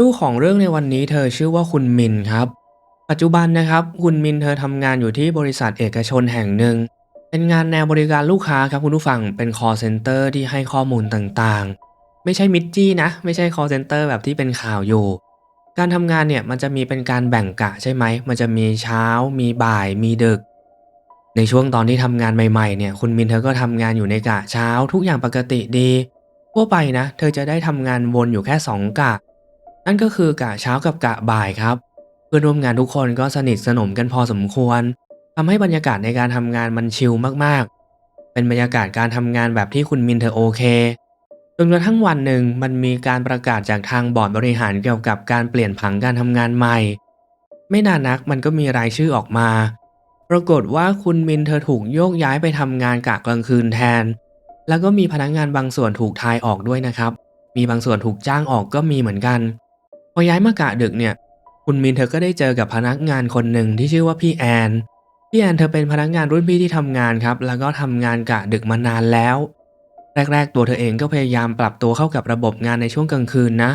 ตู้ของเรื่องในวันนี้เธอชื่อว่าคุณมินครับ ปัจจุบันนะครับ คุณมินเธอทำงานอยู่ที่บริษัทเอกชนแห่งหนึ่ง เป็นงานแนวบริการลูกค้าครับคุณผู้ฟังเป็น call center ที่ให้ข้อมูลต่างๆ ไม่ใช่มิดจี้นะ ไม่ใช่ call center แบบที่เป็นข่าวอยู่ การทำงานเนี่ยมันจะมีเป็นการแบ่งกะใช่ไหม มันจะมีเช้า มีบ่าย มีดึก ในช่วงตอนที่ทำงานใหม่ๆเนี่ยคุณมินเธอก็ทำงานอยู่ในกะเช้า ทุกอย่างปกติดี ทั่วไปนะ เธอจะได้ทำงานวนอยู่แค่ 2 กะ นั่นก็คือกะเช้ากับกะบ่ายครับ เพื่อนร่วมงานทุกคนก็สนิทสนมกันพอสมควรทำให้บรรยากาศในการทำงานมันชิลมากๆ เป็นบรรยากาศการทำงานแบบที่คุณมินเธอโอเคจนกระทั่งวันหนึ่งมันมีการประกาศจากทางบอร์ดบริหารเกี่ยวกับการเปลี่ยนผังการทำงานใหม่ ไม่นานนักมันก็มีรายชื่อออกมา ปรากฏว่าคุณมินเธอถูกโยกย้ายไปทำงานกะกลางคืนแทน แล้วก็มีพนักงานบางส่วนถูกทายออกด้วยนะครับ มีบางส่วนถูกจ้างออกก็มีเหมือนกัน พอย้ายมากะดึกเนี่ย คุณมินเธอก็ได้เจอกับพนักงานคนหนึ่งที่ชื่อว่าพี่แอน พี่แอนเธอเป็นพนักงานรุ่นพี่ที่ทำงานครับ แล้วก็ทำงานกะดึกมานานแล้ว แรก ๆ ตัวเธอเองก็พยายามปรับตัวเข้ากับระบบงานในช่วงกลางคืนนะ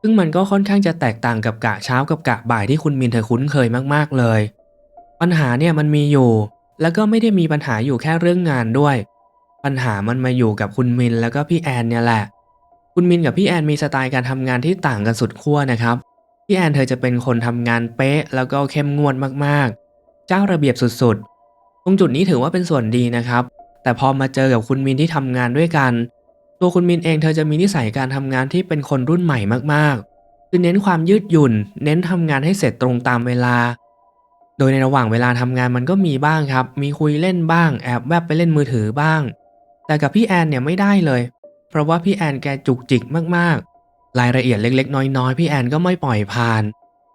ซึ่งมันก็ค่อนข้างจะแตกต่างกับกะเช้ากับกะบ่ายที่คุณมินเธอคุ้นเคยมากๆเลย ปัญหาเนี่ยมันมีอยู่ แล้วก็ไม่ได้มีปัญหาอยู่แค่เรื่องงานด้วย ปัญหามันมาอยู่กับคุณมินแล้วก็พี่แอนเนี่ยแหละ คุณมินกับพี่แอนมีสไตล์การทำงานที่ต่างกันสุดขั้วนะครับ พี่แอนเธอจะเป็นคนทำงานเป๊ะ แล้วก็เข้มงวดมากๆ เจ้าระเบียบสุดๆ ตรงจุดนี้ถือว่าเป็นส่วนดีนะครับ แต่พอมาเจอกับคุณมินที่ทำงานด้วยกัน ตัวคุณมินเองเธอจะมีนิสัยการทำงานที่เป็นคนรุ่นใหม่มากๆ คือเน้นความยืดหยุ่น เน้นทำงานให้เสร็จตรงตามเวลา โดยในระหว่างเวลาทำงานมันก็มีบ้างครับ มีคุยเล่นบ้าง แอบแวบไปเล่นมือถือบ้าง แต่กับพี่แอนเนี่ยไม่ได้เลย ราะว่าพี่แอนแกจุกจิกมากๆ รายละเอียดเล็ก ๆ น้อยๆ พี่แอนก็ไม่ปล่อยผ่าน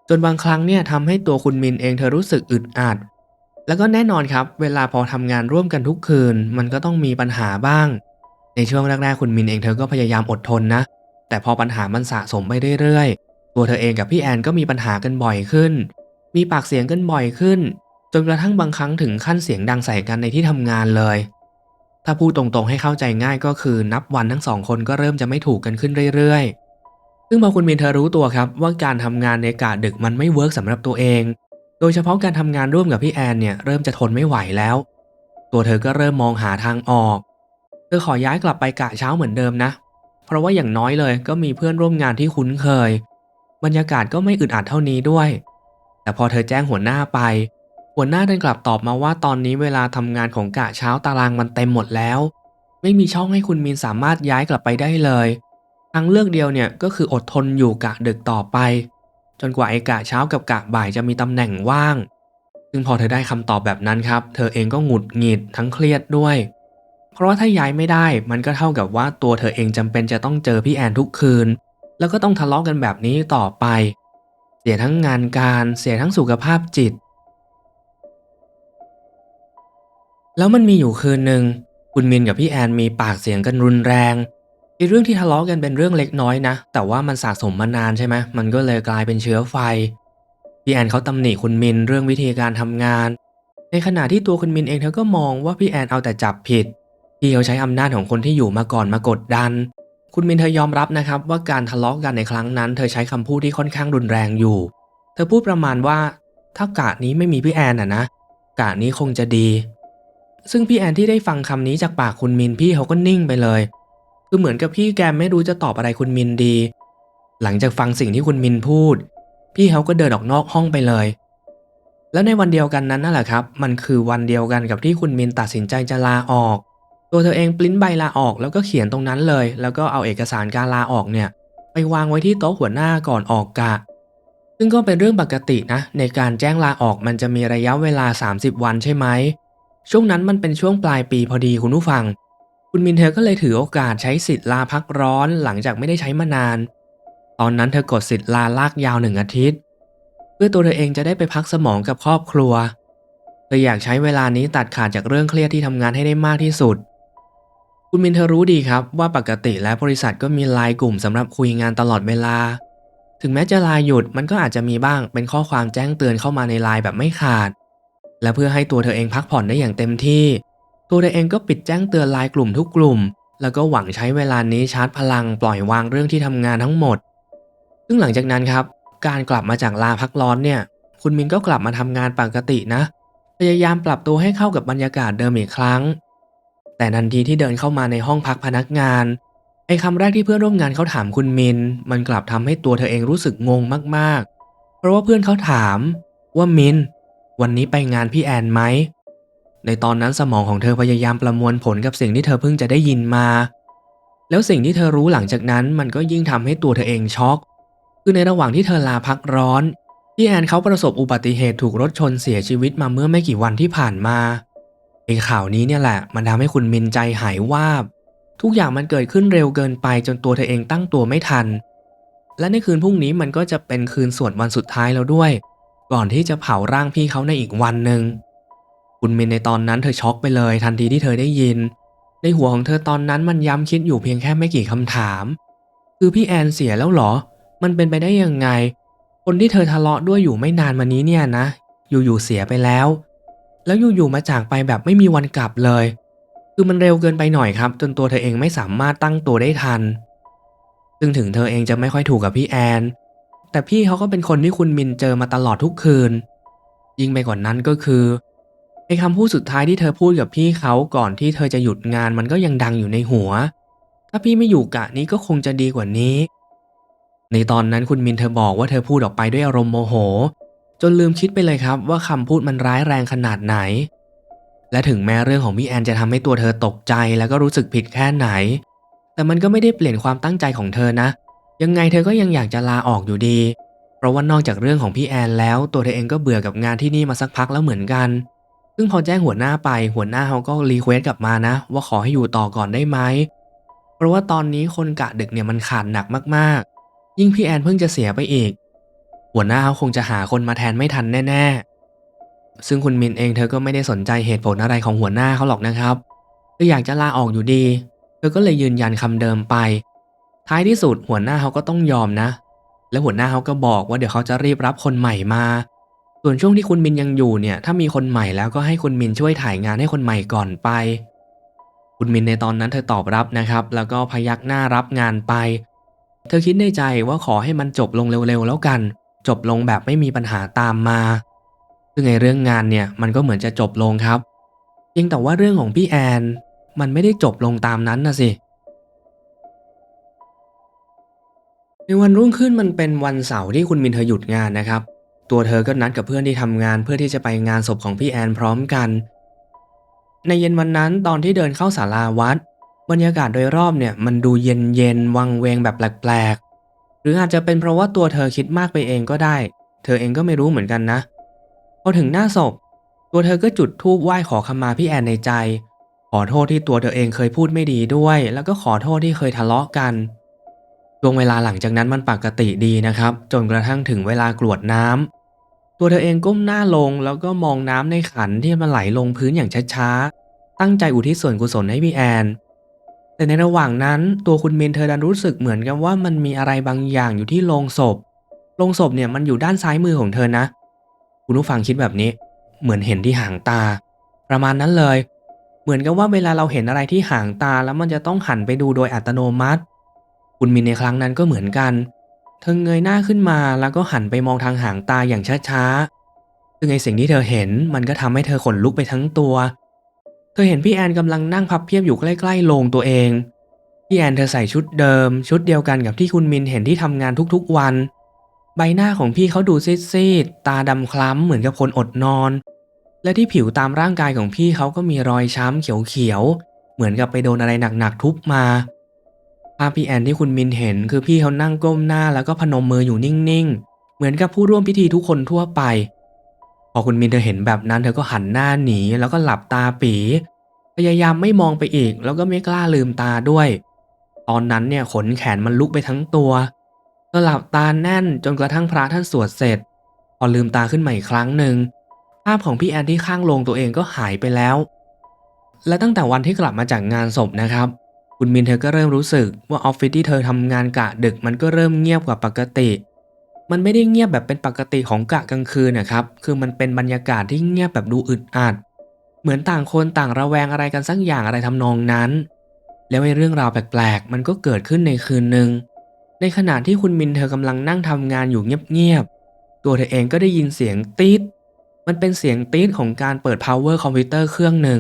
จนบางครั้งเนี่ยทำให้ตัวคุณมินเองเธอรู้สึกอึดอัด แล้วก็แน่นอนครับ เวลาพอทำงานร่วมกันทุกคืน มันก็ต้องมีปัญหาบ้าง ในช่วงแรกๆคุณมินเองเธอก็พยายามอดทนนะ แต่พอปัญหามันสะสมไปเรื่อยๆ ตัวเธอเองกับพี่แอนก็มีปัญหากันบ่อยขึ้น มีปากเสียงกันบ่อยขึ้น จนกระทั่งบางครั้งถึงขั้นเสียงดังใส่กันในที่ทำงานเลย ถ้าพูดตรงๆให้เข้าใจง่ายก็คือนับวันทั้งสองคนก็เริ่มจะไม่ถูกกันขึ้นเรื่อยๆ ซึ่งพอคุณมินเธอรู้ตัวครับว่าการทำงานในกะดึกมันไม่เวิร์กสำหรับตัวเอง โดยเฉพาะการทำงานร่วมกับพี่แอนเนี่ยเริ่มจะทนไม่ไหวแล้ว ตัวเธอก็เริ่มมองหาทางออกเธอขอย้ายกลับไปกะเช้าเหมือนเดิมนะ เพราะว่าอย่างน้อยเลยก็มีเพื่อนร่วมงานที่คุ้นเคย บรรยากาศก็ไม่อึดอัดเท่านี้ด้วย แต่พอเธอแจ้งหัวหน้าไป หัวหน้าดันกลับตอบมาว่าตอนนี้เวลาทำงานของกะเช้าตารางมันเต็มหมดแล้ว ไม่มีช่องให้คุณมินสามารถย้ายกลับไปได้เลยทางเลือกเดียวเนี่ยก็คืออดทนอยู่กะดึกต่อไป จนกว่าไอ้กะเช้ากับกะบ่ายจะมีตำแหน่งว่าง ซึ่งพอเธอได้คำตอบแบบนั้นครับ เธอเองก็หงุดหงิดทั้งเครียดด้วย เพราะว่าถ้าย้ายไม่ได้มันก็เท่ากับว่าตัวเธอเองจำเป็นจะต้องเจอพี่แอนทุกคืน แล้วก็ต้องทะเลาะกันแบบนี้ต่อไป เสียทั้งงานการเสียทั้งสุขภาพจิต แล้วมันมีอยู่คืนหนึ่งคุณมินกับพี่แอนมีปากเสียงกันรุนแรงไอ้เรื่องที่ทะเลาะกันเป็นเรื่องเล็กน้อยนะ แต่ว่ามันสะสมมานานใช่ไหมมันก็เลยกลายเป็นเชื้อไฟ พี่แอนเขาตำหนิคุณมินเรื่องวิธีการทำงาน ในขณะที่ตัวคุณมินเองเธอก็มองว่าพี่แอนเอาแต่จับผิด ที่เขาใช้อำนาจของคนที่อยู่มาก่อนมากดดัน คุณมินเธอยอมรับนะครับว่าการทะเลาะกันในครั้งนั้น เธอใช้คำพูดที่ค่อนข้างรุนแรงอยู่ เธอพูดประมาณว่าถ้ากะนี้ไม่มีพี่แอนอะนะกะนี้คงจะดี ซึ่งพี่แอนที่ได้ฟังคำนี้จากปากคุณมินพี่เขาก็นิ่งไปเลย คือเหมือนกับพี่แกไม่รู้จะตอบอะไรคุณมินดี หลังจากฟังสิ่งที่คุณมินพูด พี่เขาก็เดินออกนอกห้องไปเลย แล้วในวันเดียวกันนั้นนั่นแหละครับ มันคือวันเดียวกันกับที่คุณมินตัดสินใจจะลาออก ตัวเธอเองปริ้นใบลาออกแล้วก็เขียนตรงนั้นเลย แล้วก็เอาเอกสารการลาออกเนี่ย ไปวางไว้ที่โต๊ะหัวหน้าก่อนออกกะซึ่งก็เป็นเรื่องปกตินะในการแจ้งลาออกมันจะมีระยะเวลา 30 วันใช่ไหม ช่วงนั้นมันเป็นช่วงปลายปีพอดีคุณผู้ฟัง คุณมินเธอก็เลยถือโอกาสใช้สิทธิ์ลาพักร้อนหลังจากไม่ได้ใช้มานาน ตอนนั้นเธอกดสิทธิ์ลาลากยาวหนึ่งอาทิตย์ เพื่อตัวเธอเองจะได้ไปพักสมองกับครอบครัวเธออยากใช้เวลานี้ตัดขาดจากเรื่องเครียดที่ทำงานให้ได้มากที่สุด คุณมินเธอรู้ดีครับว่าปกติแล้วบริษัทก็มีไลน์กลุ่มสำหรับคุยงานตลอดเวลา ถึงแม้จะลาหยุดมันก็อาจจะมีบ้างเป็นข้อความแจ้งเตือนเข้ามาในไลน์แบบไม่ขาด และเพื่อให้ตัวเธอเองพักผ่อนได้อย่างเต็มที่ ตัวเธอเองก็ปิดแจ้งเตือนไลน์กลุ่มทุกกลุ่ม แล้วก็หวังใช้เวลานี้ชาร์จพลังปล่อยวางเรื่องที่ทำงานทั้งหมด ซึ่งหลังจากนั้นครับ การกลับมาจากลาพักร้อนเนี่ย คุณมินก็กลับมาทำงานปกตินะ พยายามปรับตัวให้เข้ากับบรรยากาศเดิมอีกครั้ง แต่ทันทีที่เดินเข้ามาในห้องพักพนักงานไอ้คำแรกที่เพื่อนร่วมงานเขาถามคุณมิน มันกลับทำให้ตัวเธอเองรู้สึกงงมากๆ เพราะว่าเพื่อนเขาถามว่ามิน วันนี้ไปงานพี่แอนไหม ในตอนนั้นสมองของเธอพยายามประมวลผลกับสิ่งที่เธอเพิ่งจะได้ยินมา แล้วสิ่งที่เธอรู้หลังจากนั้นมันก็ยิ่งทำให้ตัวเธอเองช็อก คือในระหว่างที่เธอลาพักร้อนพี่แอนเขาประสบอุบัติเหตุถูกรถชนเสียชีวิตมาเมื่อไม่กี่วันที่ผ่านมาไอ้ข่าวนี้เนี่ยแหละ มันทำให้คุณมินใจหายวาบ ทุกอย่างมันเกิดขึ้นเร็วเกินไปจนตัวเธอเองตั้งตัวไม่ทัน และในคืนพรุ่งนี้มันก็จะเป็นคืนสวดวันสุดท้ายแล้วด้วย ก่อนที่จะเผาร่างพี่เขาในอีกวันหนึ่งคุณมินในตอนนั้นเธอช็อกไปเลย ทันทีที่เธอได้ยิน ในหัวของเธอตอนนั้นมันย้ำคิดอยู่เพียงแค่ไม่กี่คำถาม คือพี่แอนเสียแล้วเหรอ มันเป็นไปได้ยังไง คนที่เธอทะเลาะด้วยอยู่ไม่นานมานี้เนี่ยนะ อยู่ๆเสียไปแล้ว แล้วอยู่ๆมาจากไปแบบไม่มีวันกลับเลย คือมันเร็วเกินไปหน่อยครับ จนตัวเธอเองไม่สามารถตั้งตัวได้ทัน ซึ่งถึงเธอเองจะไม่ค่อยถูกกับพี่แอน แต่พี่เขาก็เป็นคนที่คุณมินเจอมาตลอดทุกคืน ยิ่งไปกว่านั้นก็คือไอ้คำพูดสุดท้ายที่เธอพูดกับพี่เขาก่อนที่เธอจะหยุดงานมันก็ยังดังอยู่ในหัว ถ้าพี่ไม่อยู่กะนี้ก็คงจะดีกว่านี้ ในตอนนั้นคุณมินเธอบอกว่าเธอพูดออกไปด้วยอารมณ์โมโห จนลืมคิดไปเลยครับว่าคำพูดมันร้ายแรงขนาดไหน และถึงแม้เรื่องของพี่แอนจะทำให้ตัวเธอตกใจแล้วก็รู้สึกผิดแค่ไหน แต่มันก็ไม่ได้เปลี่ยนความตั้งใจของเธอนะ ยังไงเธอก็ยังอยากจะลาออกอยู่ดี เพราะว่านอกจากเรื่องของพี่แอนแล้ว ตัวเธอเองก็เบื่อกับงานที่นี่มาสักพักแล้วเหมือนกัน ซึ่งพอแจ้งหัวหน้าไปหัวหน้าเขาก็รีเควสกลับมานะ ว่าขอให้อยู่ต่อก่อนได้ไหม เพราะว่าตอนนี้คนกะดึกเนี่ยมันขาดหนักมากๆ ยิ่งพี่แอนเพิ่งจะเสียไปอีก หัวหน้าเขาคงจะหาคนมาแทนไม่ทันแน่ๆ ซึ่งคุณมินเองเธอก็ไม่ได้สนใจเหตุผลอะไรของหัวหน้าเขาหรอกนะครับเธออยากจะลาออกอยู่ดี เธอก็เลยยืนยันคำเดิมไป ท้ายที่สุดหัวหน้าเขาก็ต้องยอมนะ และหัวหน้าเขาก็บอกว่าเดี๋ยวเขาจะรีบรับคนใหม่มา ส่วนช่วงที่คุณมินยังอยู่เนี่ย ถ้ามีคนใหม่แล้วก็ให้คุณมินช่วยถ่ายงานให้คนใหม่ก่อนไป คุณมินในตอนนั้นเธอตอบรับนะครับ แล้วก็พยักหน้ารับงานไป เธอคิดในใจว่าขอให้มันจบลงเร็วๆแล้วกัน จบลงแบบไม่มีปัญหาตามมา ซึ่งในเรื่องงานเนี่ยมันก็เหมือนจะจบลงครับเพียงแต่ว่าเรื่องของพี่แอน มันไม่ได้จบลงตามนั้นนะสิ ในวันรุ่งขึ้นมันเป็นวันเสาร์ที่คุณมินเธอหยุดงานนะครับ ตัวเธอก็นัดกับเพื่อนที่ทำงานเพื่อที่จะไปงานศพของพี่แอนพร้อมกัน ในเย็นวันนั้นตอนที่เดินเข้าศาลาวัด บรรยากาศโดยรอบเนี่ยมันดูเย็นเย็นวังเวงแบบแปลกๆ หรืออาจจะเป็นเพราะว่าตัวเธอคิดมากไปเองก็ได้ เธอเองก็ไม่รู้เหมือนกันนะ พอถึงหน้าศพ ตัวเธอก็จุดธูปไหว้ขอขมาพี่แอนในใจ ขอโทษที่ตัวเธอเองเคยพูดไม่ดีด้วย แล้วก็ขอโทษที่เคยทะเลาะกัน ช่วงเวลาหลังจากนั้นมันปกติดีนะครับ จนกระทั่งถึงเวลากรวดน้ำตัวเธอเองก้มหน้าลงแล้วก็มองน้ำในขันที่มันไหลลงพื้นอย่างช้าๆ ตั้งใจอุทิศส่วนกุศลให้พี่แอน แต่ในระหว่างนั้นตัวคุณเมนเธอดันรู้สึกเหมือนกับว่ามันมีอะไรบางอย่างอยู่ที่โลงศพโลงศพเนี่ยมันอยู่ด้านซ้ายมือของเธอนะ คุณผู้ฟังคิดแบบนี้ เหมือนเห็นที่หางตา ประมาณนั้นเลย เหมือนกับว่าเวลาเราเห็นอะไรที่หางตาแล้วมันจะต้องหันไปดูโดยอัตโนมัติ คุณมินในครั้งนั้นก็เหมือนกันเธอเงยหน้าขึ้นมาแล้วก็หันไปมองทางหางตาอย่างช้าๆ ซึ่งไอสิ่งที่เธอเห็นมันก็ทำให้เธอขนลุกไปทั้งตัว เธอเห็นพี่แอนกำลังนั่งพับเพียบอยู่ใกล้ๆโลงตัวเอง พี่แอนเธอใส่ชุดเดิม ชุดเดียวกันกับที่คุณมินเห็นที่ทำงานทุกๆวัน ใบหน้าของพี่เขาดูซีดๆ ตาดำคล้ำเหมือนกับคนอดนอน และที่ผิวตามร่างกายของพี่เขาก็มีรอยช้ำเขียวๆ เหมือนกับไปโดนอะไรหนักๆทุบมาาพพี่แอนที่คุณมินเห็น คือพี่เขานั่งก้มหน้าแล้วก็พนมมืออยู่นิ่งๆ เหมือนกับผู้ร่วมพิธีทุกคนทั่วไป พอคุณมินเธอเห็นแบบนั้นเธอก็หันหน้าหนีแล้วก็หลับตาปีพยายามไม่มองไปอีก แล้วก็ไม่กล้าลืมตาด้วย ตอนนั้นเนี่ยขนแขนมันลุกไปทั้งตัวเธอหลับตาแน่นจนกระทั่งพระท่านสวดเสร็จ พอลืมตาขึ้นมาอีกครั้งหนึ่งภาพของพี่แอนที่ข้างโลงตัวเองก็หายไปแล้ว และตั้งแต่วันที่กลับมาจากงานศพนะครับ คุณมินเธอก็เริ่มรู้สึกว่าออฟฟิศที่เธอทำงานกะดึกมันก็เริ่มเงียบกว่าปกติ มันไม่ได้เงียบแบบเป็นปกติของกะกลางคืนนะครับ คือมันเป็นบรรยากาศที่เงียบแบบดูอึดอัด เหมือนต่างคนต่างระแวงอะไรกันสักอย่างอะไรทำนองนั้น แล้วไอ้เรื่องราวแปลกๆ มันก็เกิดขึ้นในคืนหนึ่ง ในขณะที่คุณมินเธอกำลังนั่งทำงานอยู่เงียบๆ ตัวเธอเองก็ได้ยินเสียงตีดมันเป็นเสียงตีดของการเปิด power คอมพิวเตอร์เครื่องหนึ่ง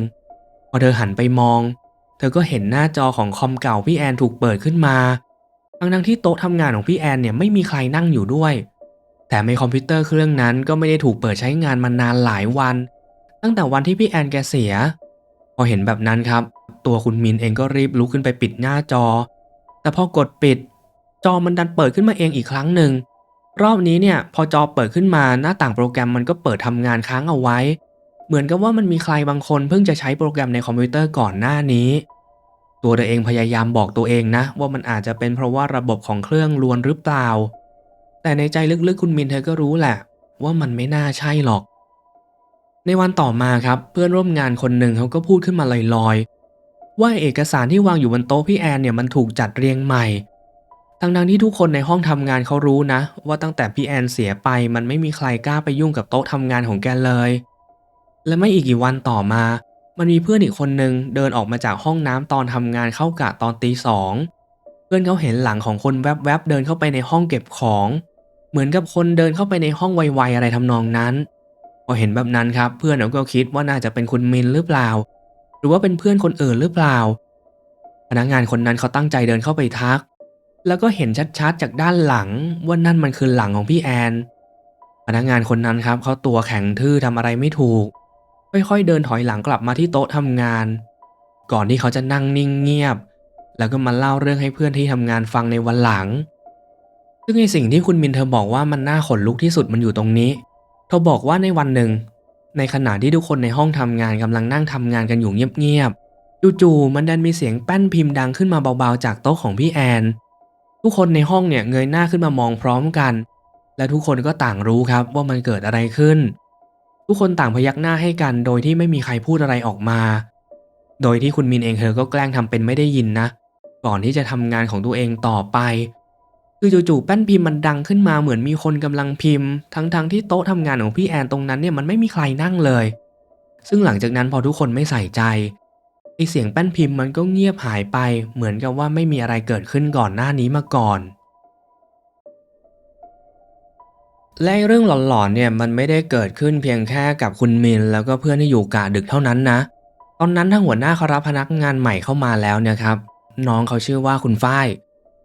พอเธอหันไปมอง เธอก็เห็นหน้าจอของคอมเก่าพี่แอนถูกเปิดขึ้นมาทั้งๆที่โต๊ะทำงานของพี่แอนเนี่ยไม่มีใครนั่งอยู่ด้วย แต่ในคอมพิวเตอร์เครื่องนั้นก็ไม่ได้ถูกเปิดใช้งานมานานหลายวัน ตั้งแต่วันที่พี่แอนแกเสีย พอเห็นแบบนั้นครับ ตัวคุณมินเองก็รีบลุกขึ้นไปปิดหน้าจอ แต่พอกดปิด จอมันดันเปิดขึ้นมาเองอีกครั้งหนึ่ง รอบนี้เนี่ยพอจอเปิดขึ้นมาหน้าต่างโปรแกรมมันก็เปิดทำงานค้างเอาไว้ เหมือนกับว่ามันมีใครบางคนเพิ่งจะใช้โปรแกรมในคอมพิวเตอร์ก่อนหน้านี้ ตัวเธอเองพยายามบอกตัวเองนะ ว่ามันอาจจะเป็นเพราะว่าระบบของเครื่องลวนหรือเปล่า แต่ในใจลึกๆคุณมินเธอก็รู้แหละ ว่ามันไม่น่าใช่หรอก ในวันต่อมาครับเพื่อนร่วมงานคนหนึ่งเขาก็พูดขึ้นมาลอยๆ ว่าเอกสารที่วางอยู่บนโต๊ะพี่แอนเนี่ยมันถูกจัดเรียงใหม่ทั้งๆที่ทุกคนในห้องทำงานเขารู้นะ ว่าตั้งแต่พี่แอนเสียไปมันไม่มีใครกล้าไปยุ่งกับโต๊ะทำงานของแกเลย และไม่อีกกี่วันต่อมา มันมีเพื่อนอีกคนหนึ่งเดินออกมาจากห้องน้ำตอนทำงานเข้ากะตอนตีสองเพื่อนเขาเห็นหลังของคนแวบๆเดินเข้าไปในห้องเก็บของ เหมือนกับคนเดินเข้าไปในห้องไวๆอะไรทำนองนั้น พอเห็นแบบนั้นครับ เพื่อนเขาก็คิดว่าน่าจะเป็นคุณมินหรือเปล่า หรือว่าเป็นเพื่อนคนอื่นหรือเปล่า พนักงานคนนั้นเขาตั้งใจเดินเข้าไปทัก แล้วก็เห็นชัดๆจากด้านหลังว่านั่นมันคือหลังของพี่แอนพนักงานคนนั้นครับเขาตัวแข็งทื่อทำอะไรไม่ถูก ค่อยๆเดินถอยหลังกลับมาที่โต๊ะทำงาน ก่อนที่เขาจะนั่งนิ่งเงียบ แล้วก็มาเล่าเรื่องให้เพื่อนที่ทำงานฟังในวันหลัง ซึ่งในสิ่งที่คุณมินเธอบอกว่ามันน่าขนลุกที่สุดมันอยู่ตรงนี้ เธอบอกว่าในวันหนึ่ง ในขณะที่ทุกคนในห้องทำงานกำลังนั่งทำงานกันอยู่เงียบๆจู่ๆมันดันมีเสียงแป้นพิมพ์ดังขึ้นมาเบาๆจากโต๊ะของพี่แอน ทุกคนในห้องเนี่ยเงยหน้าขึ้นมามองพร้อมกัน และทุกคนก็ต่างรู้ครับว่ามันเกิดอะไรขึ้น ทุกคนต่างพยักหน้าให้กัน โดยที่ไม่มีใครพูดอะไรออกมา โดยที่คุณมินเองเธอก็แกล้งทำเป็นไม่ได้ยินนะ ก่อนที่จะทำงานของตัวเองต่อไป คือจู่ๆแป้นพิมพ์มันดังขึ้นมาเหมือนมีคนกำลังพิมพ์ ทั้งๆที่โต๊ะทำงานของพี่แอนตรงนั้นเนี่ยมันไม่มีใครนั่งเลย ซึ่งหลังจากนั้นพอทุกคนไม่ใส่ใจไอเสียงแป้นพิมพ์มันก็เงียบหายไป เหมือนกับว่าไม่มีอะไรเกิดขึ้นก่อนหน้านี้มาก่อน และเรื่องหลอนๆเนี่ยมันไม่ได้เกิดขึ้นเพียงแค่กับคุณมินแล้วก็เพื่อนที่อยู่กะดึกเท่านั้นนะ ตอนนั้นทางหัวหน้าเขารับพนักงานใหม่เข้ามาแล้วเนี่ยครับ น้องเขาชื่อว่าคุณฝ้าย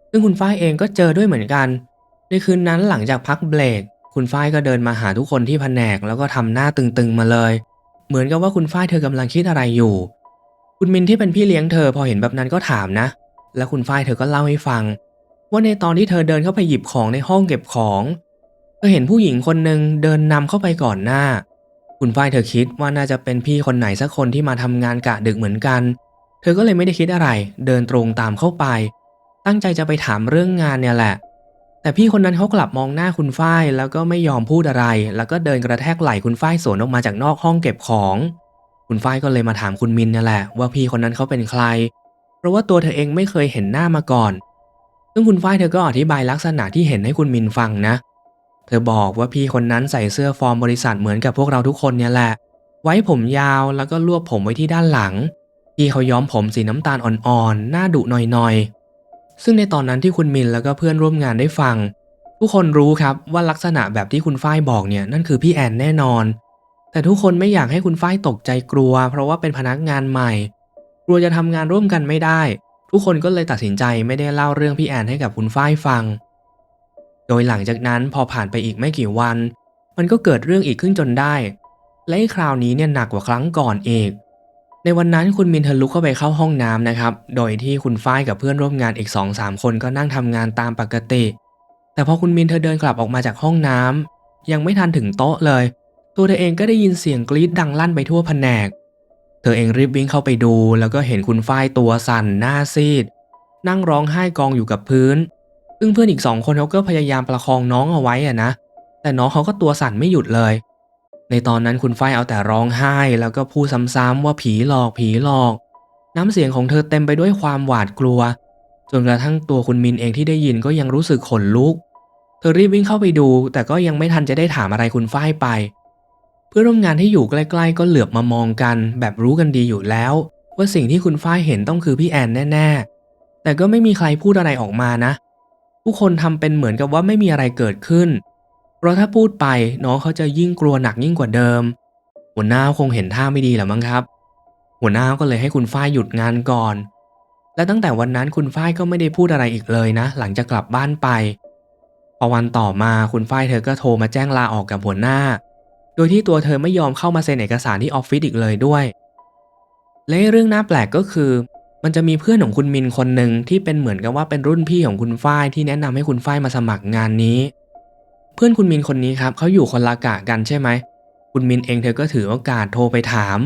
ซึ่งคุณฝ้ายเองก็เจอด้วยเหมือนกัน ในคืนนั้นหลังจากพักเบรกคุณฝ้ายก็เดินมาหาทุกคนที่แผนกแล้วก็ทำหน้าตึงๆมาเลย เหมือนกับว่าคุณฝ้ายเธอกำลังคิดอะไรอยู่ คุณมินที่เป็นพี่เลี้ยงเธอพอเห็นแบบนั้นก็ถามนะ แล้วคุณฝ้ายเธอก็เล่าให้ฟัง ว่าในตอนที่เธอเดินเข้าไปหยิบของในห้องเก็บของ เธอเห็นผู้หญิงคนหนึ่งเดินนำเข้าไปก่อนหน้า คุณฝ้ายเธอคิดว่าน่าจะเป็นพี่คนไหนสักคนที่มาทำงานกะดึกเหมือนกัน เธอก็เลยไม่ได้คิดอะไร เดินตรงตามเข้าไป ตั้งใจจะไปถามเรื่องงานเนี่ยแหละ แต่พี่คนนั้นเขากลับมองหน้าคุณฝ้ายแล้วก็ไม่ยอมพูดอะไร แล้วก็เดินกระแทกไหล่คุณฝ้ายสวนออกมาจากนอกห้องเก็บของ คุณฝ้ายก็เลยมาถามคุณมินเนี่ยแหละ ว่าพี่คนนั้นเขาเป็นใคร เพราะว่าตัวเธอเองไม่เคยเห็นหน้ามาก่อน ซึ่งคุณฝ้ายเธอก็อธิบายลักษณะที่เห็นให้คุณมินฟังนะเเธอบอกว่าพี่คนนั้นใส่เสื้อฟอร์มบริษัทเหมือนกับพวกเราทุกคนเนี่ยแหละ ไว้ผมยาวแล้วก็รวบผมไว้ที่ด้านหลัง พี่เขาย้อมผมสีน้ำตาลอ่อนๆ หน้าดุหน่อยๆ ซึ่งในตอนนั้นที่คุณมินแล้วก็เพื่อนร่วมงานได้ฟัง ทุกคนรู้ครับว่าลักษณะแบบที่คุณฝ้ายบอกเนี่ยนั่นคือพี่แอนแน่นอน แต่ทุกคนไม่อยากให้คุณฝ้ายตกใจกลัว เพราะว่าเป็นพนักงานใหม่ กลัวจะทำงานร่วมกันไม่ได้ ทุกคนก็เลยตัดสินใจไม่ได้เล่าเรื่องพี่แอนให้กับคุณฝ้ายฟัง โดยหลังจากนั้นพอผ่านไปอีกไม่กี่วัน มันก็เกิดเรื่องอีกขึ้นจนได้ และคราวนี้เนี่ยหนักกว่าครั้งก่อนเองในวันนั้นคุณมินเธอลุกเข้าไปเข้าห้องน้ำนะครับ โดยที่คุณฝ้ายกับเพื่อนร่วมงานอีก2อสามคนก็นั่งทำงานตามปกติ แต่พอคุณมินเธอเดินกลับออกมาจากห้องน้ำยังไม่ทันถึงโต๊ะเลย ตัวเธอเองก็ได้ยินเสียงกรี๊ดดังลั่นไปทั่วแผนก เธอเองรีบวิ่งเข้าไปดู แล้วก็เห็นคุณฝ้ายตัวสั่นหน้าซีด นั่งร้องไห้กองอยู่กับพื้น ซึ่งเพื่อนอีกสองคนเขาก็พยายามประคองน้องเอาไว้อะนะ แต่น้องเขาก็ตัวสั่นไม่หยุดเลย ในตอนนั้นคุณฝ้ายเอาแต่ร้องไห้ แล้วก็พูดซ้ำๆว่าผีหลอกผีหลอก น้ำเสียงของเธอเต็มไปด้วยความหวาดกลัว จนกระทั่งตัวคุณมินเองที่ได้ยินก็ยังรู้สึกขนลุก เธอรีบวิ่งเข้าไปดู แต่ก็ยังไม่ทันจะได้ถามอะไรคุณฝ้ายไป เพื่อนร่วมงานที่อยู่ใกล้ ๆ ก็เหลือบมามองกัน แบบรู้กันดีอยู่แล้ว ว่าสิ่งที่คุณฝ้ายเห็นต้องคือพี่แอนแน่ ๆ แต่ก็ไม่มีใครพูดอะไรออกมานะท ทุกคนทำเป็นเหมือนกับว่าไม่มีอะไรเกิดขึ้น เพราะถ้าพูดไปน้องเขาจะยิ่งกลัวหนักยิ่งกว่าเดิม หัวหน้าคงเห็นท่าไม่ดีแหละมั้งครับ หัวหน้าก็เลยให้คุณฝ้ายหยุดงานก่อน และตั้งแต่วันนั้นคุณฝ้ายก็ไม่ได้พูดอะไรอีกเลยนะ หลังจากกลับบ้านไป พอวันต่อมาคุณฝ้ายเธอก็โทรมาแจ้งลาออกกับหัวหน้า โดยที่ตัวเธอไม่ยอมเข้ามาเซ็นเอกสารที่ออฟฟิศอีกเลยด้วย และเรื่องน่าแปลกก็คือ มันจะมีเพื่อนของคุณมินคนหนึ่งที่เป็นเหมือนกับว่าเป็นรุ่นพี่ของคุณฝ้ายที่แนะนำให้คุณฝ้ายมาสมัครงานนี้ เพื่อนคุณมินคนนี้ครับเขาอยู่คนละกะกันใช่ไหม คุณมินเองเธอก็ถือโอกาสโทรไปถาม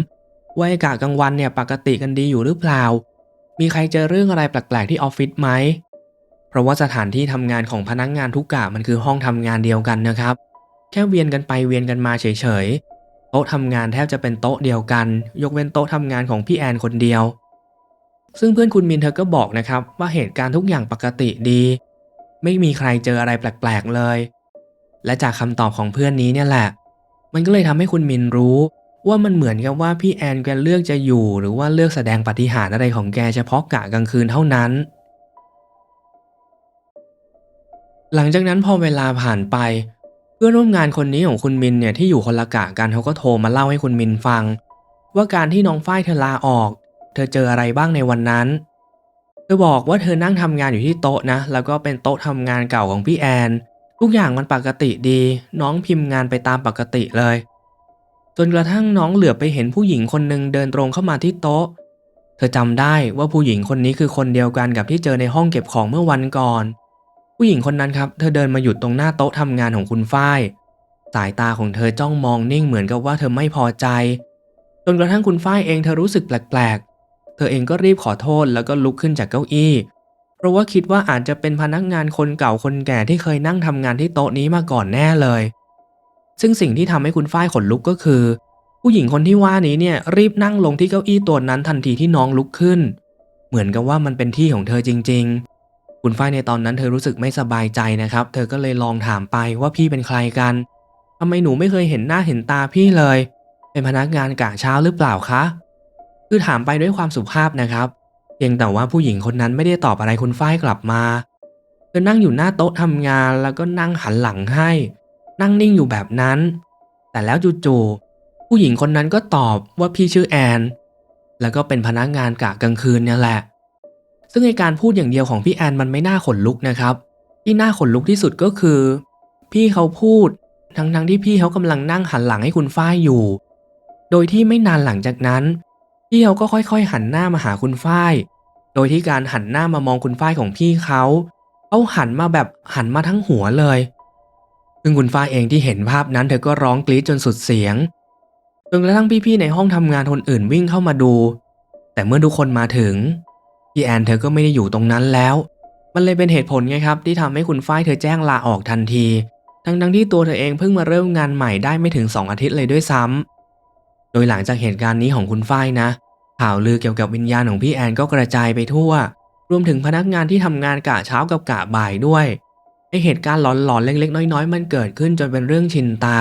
ว่าอ้กะกลางวันเนี่ยปกติกันดีอยู่หรือเปล่า มีใครเจอเรื่องอะไรแปลกๆที่ออฟฟิศไหม เพราะว่าสถานที่ทำงานของพนักงานทุกกะมันคือห้องทำงานเดียวกันนะครับ แค่เวียนกันไปเวียนกันมาเฉยๆโต๊ะทำงานแทบจะเป็นโต๊ะเดียวกัน ยกเว้นโต๊ะทำงานของพี่แอนคนเดียว ซึ่งเพื่อนคุณมินเธอก็บอกนะครับว่าเหตุการณ์ทุกอย่างปกติดี ไม่มีใครเจออะไรแปลกๆเลย และจากคำตอบของเพื่อนนี้เนี่ยแหละ มันก็เลยทำให้คุณมินรู้ ว่ามันเหมือนกับว่าพี่แอนแกเลือกจะอยู่ หรือว่าเลือกแสดงปฏิหารอะไรของแกเฉพาะกะกลางคืนเท่านั้น หลังจากนั้นพอเวลาผ่านไป เพื่อนร่วมงานคนนี้ของคุณมินเนี่ยที่อยู่คนละกะกันเขาก็โทรมาเล่าให้คุณมินฟัง ว่าการที่น้องฝ้ายเธอลาออก เธอเจออะไรบ้างในวันนั้น เธอบอกว่าเธอนั่งทำงานอยู่ที่โต๊ะนะ แล้วก็เป็นโต๊ะทำงานเก่าของพี่แอน ทุกอย่างมันปกติดี น้องพิมพ์งานไปตามปกติเลย จนกระทั่งน้องเหลือบไปเห็นผู้หญิงคนหนึ่งเดินตรงเข้ามาที่โต๊ะ เธอจำได้ว่าผู้หญิงคนนี้คือคนเดียวกันกับที่เจอในห้องเก็บของเมื่อวันก่อน ผู้หญิงคนนั้นครับ เธอเดินมาหยุดตรงหน้าโต๊ะทำงานของคุณฝ้ายสายตาของเธอจ้องมองนิ่งเหมือนกับว่าเธอไม่พอใจ จนกระทั่งคุณฝ้ายเองเธอรู้สึกแปลกๆเธอเองก็รีบขอโทษแล้วก็ลุกขึ้นจากเก้าอี้ เพราะว่าคิดว่าอาจจะเป็นพนักงานคนเก่าคนแก่ที่เคยนั่งทำงานที่โต๊ะนี้มาก่อนแน่เลย ซึ่งสิ่งที่ทำให้คุณฝ้ายขนลุกก็คือ ผู้หญิงคนที่ว่านี้เนี่ยรีบนั่งลงที่เก้าอี้ตัวนั้นทันทีที่น้องลุกขึ้น เหมือนกับว่ามันเป็นที่ของเธอจริง ๆ คุณฝ้ายในตอนนั้นเธอรู้สึกไม่สบายใจนะครับ เธอก็เลยลองถามไปว่าพี่เป็นใครกันทำไมหนูไม่เคยเห็นหน้าเห็นตาพี่เลย เป็นพนักงานกะเช้าหรือเปล่าคะ คือถามไปด้วยความสุภาพนะครับ เพียงแต่ว่าผู้หญิงคนนั้นไม่ได้ตอบอะไรคุณฝ้ายกลับมาเธอนั่งอยู่หน้าโต๊ะทำงานแล้วก็นั่งหันหลังให้ นั่งนิ่งอยู่แบบนั้น แต่แล้วจู่ๆผู้หญิงคนนั้นก็ตอบว่าพี่ชื่อแอน แล้วก็เป็นพนักงานกะกลางคืนเนี่ยแหละ ซึ่งในการพูดอย่างเดียวของพี่แอนมันไม่น่าขนลุกนะครับ ที่น่าขนลุกที่สุดก็คือ พี่เขาพูดทั้งๆที่พี่เขากำลังนั่งหันหลังให้คุณฝ้ายอยู่ โดยที่ไม่นานหลังจากนั้น พี่เขาก็ค่อยๆ หันหน้ามาหาคุณฝ้าย โดยที่การหันหน้ามามองคุณฝ้ายของพี่เขาเขาหันมาแบบหันมาทั้งหัวเลย ซึ่งคุณฝ้ายเองที่เห็นภาพนั้นเธอก็ร้องกรี๊ดจนสุดเสียงจนกระทั่งพี่ๆในห้องทำงานคนอื่นวิ่งเข้ามาดู แต่เมื่อทุกคนมาถึงพี่แอนเธอก็ไม่ได้อยู่ตรงนั้นแล้ว มันเลยเป็นเหตุผลไงครับ ที่ทำให้คุณฝ้ายเธอแจ้งลาออกทันที ทั้งทั้งๆที่ตัวเธอเองเพิ่งมาเริ่มงานใหม่ได้ไม่ถึง 2 อาทิตย์เลยด้วยซ้ำ โดยหลังจากเหตุการณ์นี้ของคุณฝ้ายนะ ข่าวลือเกี่ยวกับวิญญาณของพี่แอนก็กระจายไปทั่ว รวมถึงพนักงานที่ทำงานกะเช้ากับกะบ่ายด้วยไอเหตุการณ์หลอนๆเล็ก ๆ น้อย ๆ มันเกิดขึ้นจนเป็นเรื่องชินตา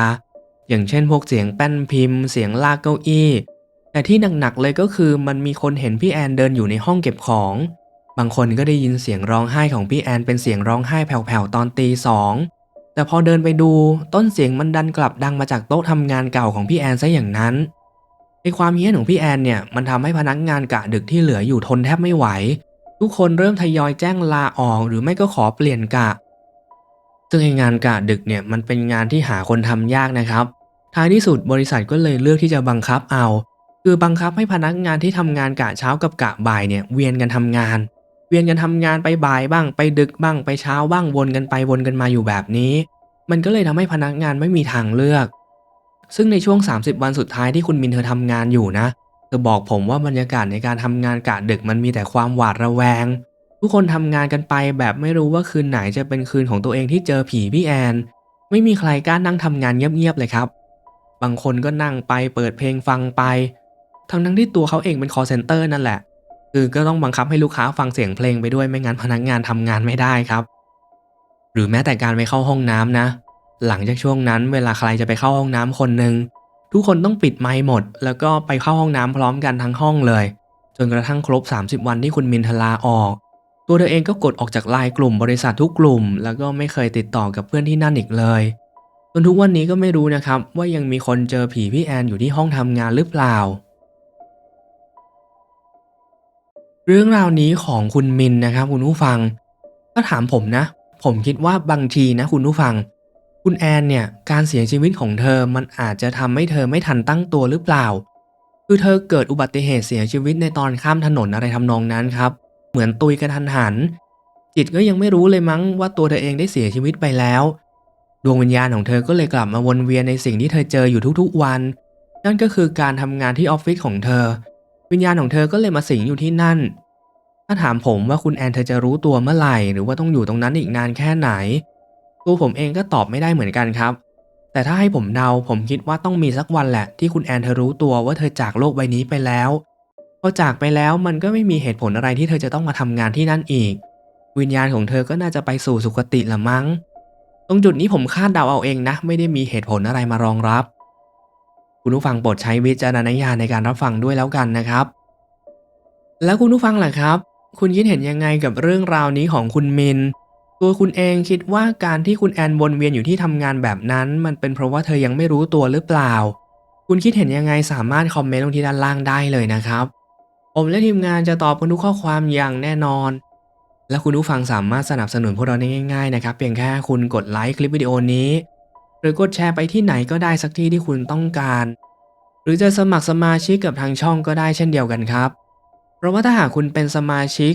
อย่างเช่น พวกเสียงแป้นพิมพ์ เสียงลากเก้าอี้ แต่ที่หนักๆเลยก็คือมันมีคนเห็นพี่แอนเดินอยู่ในห้องเก็บของ บางคนก็ได้ยินเสียงร้องไห้ของพี่แอนเป็นเสียงร้องไห้แผ่วๆตอนตีสองแต่พอเดินไปดูต้นเสียงมันดันกลับดังมาจากโต๊ะทำงานเก่าของพี่แอนซะอย่างนั้น ในความเฮี้ยนของพี่แอนเนี่ยมันทำให้พนักงานกะดึกที่เหลืออยู่ทนแทบไม่ไหว ทุกคนเริ่มทยอยแจ้งลาออกหรือไม่ก็ขอเปลี่ยนกะ ซึ่งงานกะดึกเนี่ยมันเป็นงานที่หาคนทำยากนะครับ ท้ายที่สุดบริษัทก็เลยเลือกที่จะบังคับเอา คือบังคับให้พนักงานที่ทำงานกะเช้ากับกะบ่ายเนี่ยเวียนกันทำงาน เวียนกันทำงานไปบ่ายบ้าง ไปดึกบ้างไปเช้าบ้างวนกันไปวนกันมาอยู่แบบนี้ มันก็เลยทำให้พนักงานไม่มีทางเลือก ซึ่งในช่วง 30 วันสุดท้ายที่คุณมินเธอทำงานอยู่นะ เธอบอกผมว่าบรรยากาศในการทำงานกะดึกมันมีแต่ความหวาดระแวง ทุกคนทำงานกันไปแบบไม่รู้ว่าคืนไหนจะเป็นคืนของตัวเองที่เจอผีพี่แอน ไม่มีใครกล้านั่งทำงานเงียบๆเลยครับ บางคนก็นั่งไปเปิดเพลงฟังไป ทั้งทั้งที่ตัวเขาเองเป็น call center นั่นแหละ คือก็ต้องบังคับให้ลูกค้าฟังเสียงเพลงไปด้วยไม่งั้นพนักงานทำงานไม่ได้ครับ หรือแม้แต่การไปเข้าห้องน้ำนะ หลังจากช่วงนั้นเวลาใครจะไปเข้าห้องน้ำคนหนึ่งทุกคนต้องปิดไมค์หมด แล้วก็ไปเข้าห้องน้ำพร้อมกันทั้งห้องเลย จนกระทั่งครบ 30 วันที่คุณมินทลาออก ตัวเธอเองก็กดออกจากไลน์กลุ่มบริษัททุกกลุ่ม แล้วก็ไม่เคยติดต่อกับเพื่อนที่นั่นอีกเลยจนทุกวันนี้ก็ไม่รู้นะครับ ว่ายังมีคนเจอผีพี่แอนอยู่ที่ห้องทำงานหรือเปล่า เรื่องราวนี้ของคุณมินนะครับคุณผู้ฟัง ถ้าถามผมนะ ผมคิดว่าบางทีนะคุณผู้ฟัง คุณแอนเนี่ยการเสียชีวิตของเธอมันอาจจะทำให้เธอไม่ทันตั้งตัวหรือเปล่า คือเธอเกิดอุบัติเหตุเสียชีวิตในตอนข้ามถนนอะไรทำนองนั้นครับ เหมือนตุยกระทันหัน จิตก็ยังไม่รู้เลยมั้งว่าตัวเธอเองได้เสียชีวิตไปแล้ว ดวงวิญญาณของเธอก็เลยกลับมาวนเวียนในสิ่งที่เธอเจออยู่ทุกๆวัน นั่นก็คือการทำงานที่ออฟฟิศของเธอ วิญญาณของเธอก็เลยมาสิงอยู่ที่นั่น ถ้าถามผมว่าคุณแอนเธอจะรู้ตัวเมื่อไหร่ หรือว่าต้องอยู่ตรงนั้นอีกนานแค่ไหน ตัวผมเองก็ตอบไม่ได้เหมือนกันครับ แต่ถ้าให้ผมเดาผมคิดว่าต้องมีสักวันแหละ ที่คุณแอนเธอรู้ตัวว่าเธอจากโลกใบนี้ไปแล้วพอจากไปแล้วมันก็ไม่มีเหตุผลอะไรที่เธอจะต้องมาทำงานที่นั่นอีก วิญญาณของเธอก็น่าจะไปสู่สุคติละมั้ง ตรงจุดนี้ผมคาดเดาเอาเองนะ ไม่ได้มีเหตุผลอะไรมารองรับ คุณผู้ฟังโปรดใช้วิจารณญาณในการรับฟังด้วยแล้วกันนะครับ แล้วคุณผู้ฟังล่ะครับ คุณคิดเห็นยังไงกับเรื่องราวนี้ของคุณมิน ตัวคุณเองคิดว่าการที่คุณแอนวนเวียนอยู่ที่ทำงานแบบนั้น มันเป็นเพราะว่าเธอยังไม่รู้ตัวหรือเปล่า คุณคิดเห็นยังไงสามารถคอมเมนต์ลงที่ด้านล่างได้เลยนะครับ ผมและทีมงานจะตอบกันทุกข้อความอย่างแน่นอน และคุณผู้ฟังสามารถสนับสนุนพวกเราได้ง่ายๆนะครับเพียงแค่คุณกดไลค์คลิปวิดีโอนี้ หรือกดแชร์ไปที่ไหนก็ได้สักที่ที่คุณต้องการ หรือจะสมัครสมาชิกกับทางช่องก็ได้เช่นเดียวกันครับ เพราะว่าถ้าหากคุณเป็นสมาชิก